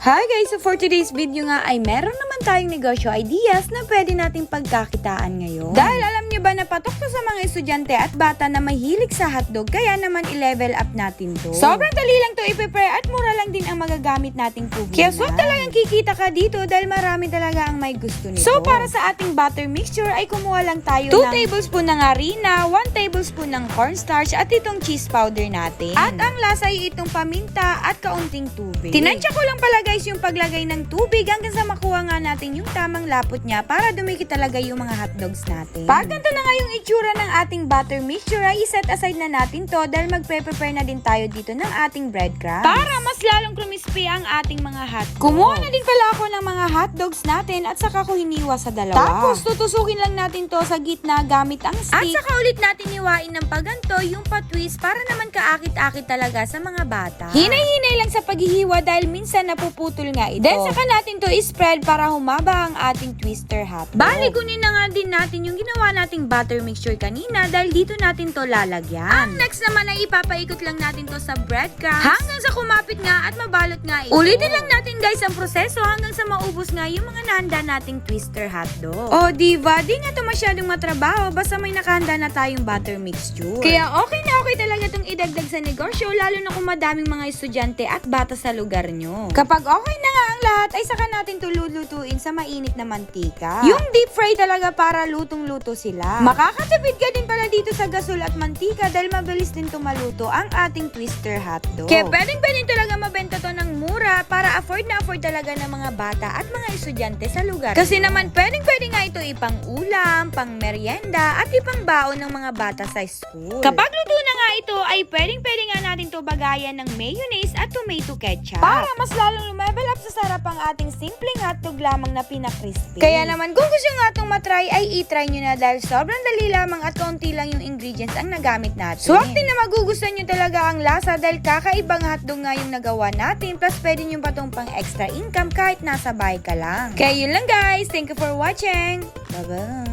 Hi guys! So for today's video nga ay meron naman tayong negosyo ideas na pwede nating pagkakitaan ngayon. Dahil alam niyo ba na patok to sa mga estudyante at bata na mahilig sa hotdog kaya naman i-level up natin to. Sobrang dali lang to i-prepare at mura lang din ang magagamit nating puhunan. Kaya swak talagang kikita ka dito dahil marami talaga ang may gusto nito. So para sa ating butter mixture ay kumuha lang tayo 2 tablespoon ng harina, 1 tablespoon ng cornstarch at itong cheese powder natin. At ang lasa ay itong paminta at kaunting tubig. Tinansya ko lang pala guys yung paglagay ng tubig hanggang sa makuha nga natin yung tamang lapot niya para dumikit talaga yung mga hotdogs natin. Pag ganito na nga yung itsura ng ating butter mixture ay iset aside na natin to dahil magpe-prepare na din tayo dito ng ating breadcrumbs. Para mas lalong crispy ang ating mga hotdogs. Kumuha na din pala ako ng mga hotdogs natin at saka ko hiniwa sa dalawa. Tapos tutusukin lang natin to sa gitna gamit ang stick. At saka ulit natin hiwain ng paganto yung patwist para naman kaakit-akit talaga sa mga bata. Hinay-hinay lang sa paghihiwa dahil minsan napuputol nga ito. Then saka natin to spread para humaba ang ating twister hotdog. Bali, kunin na nga din natin yung ginawa nating butter mixture kanina dahil dito natin to lalagyan. Ang next naman ay ipapaikot lang natin to sa breadcrumbs hanggang sa kumapit nga at mabalot nga ito. Ulitin lang natin guys ang proseso hanggang sa maubos nga yung mga nahanda nating twister hotdog. O diba, di nga to masyadong matrabaho basta may nakahanda na tayong butter mixture. Kaya okay na okay talaga itong idagdag sa negosyo lalo na kung madaming mga estudyante at bata sa lugar nyo. Kapag okay na nga ang lahat ay saka natin to lulutuin sa mainit na mantika. Yung deep fry talaga para lutong-luto sila. Makakatipid ka din pala dito sa gasol at mantika dahil mabilis din to maluto ang ating twister hotdog. Kaya pwedeng pwedeng talaga mabenta to ng mura para afford na afford talaga ng mga bata at mga estudyante sa lugar. Kasi naman pwedeng pwede nga ito ipang ulam, pang merienda at ipang baon ng mga bata sa school. Kapag luto na nga ito ay pwedeng pwede nga natin to bagayan ng mayonnaise at tomato ketchup. Para mas lalong lumevel up sa sarap ang ating simpleng hotdog lamang na pinakrispy. Kaya naman kung gusto nga itong matry ay itry nyo na dahil sobrang dali lamang at konti lang yung ingredients ang nagamit natin. Swak din na magugustuhan nyo talaga ang lasa dahil kakaibang hotdog nga yung nagawa natin plus pwede nyo pa tong pang extra income kahit nasa bahay ka lang. Kaya yun lang guys. Thank you for watching. Bye-bye.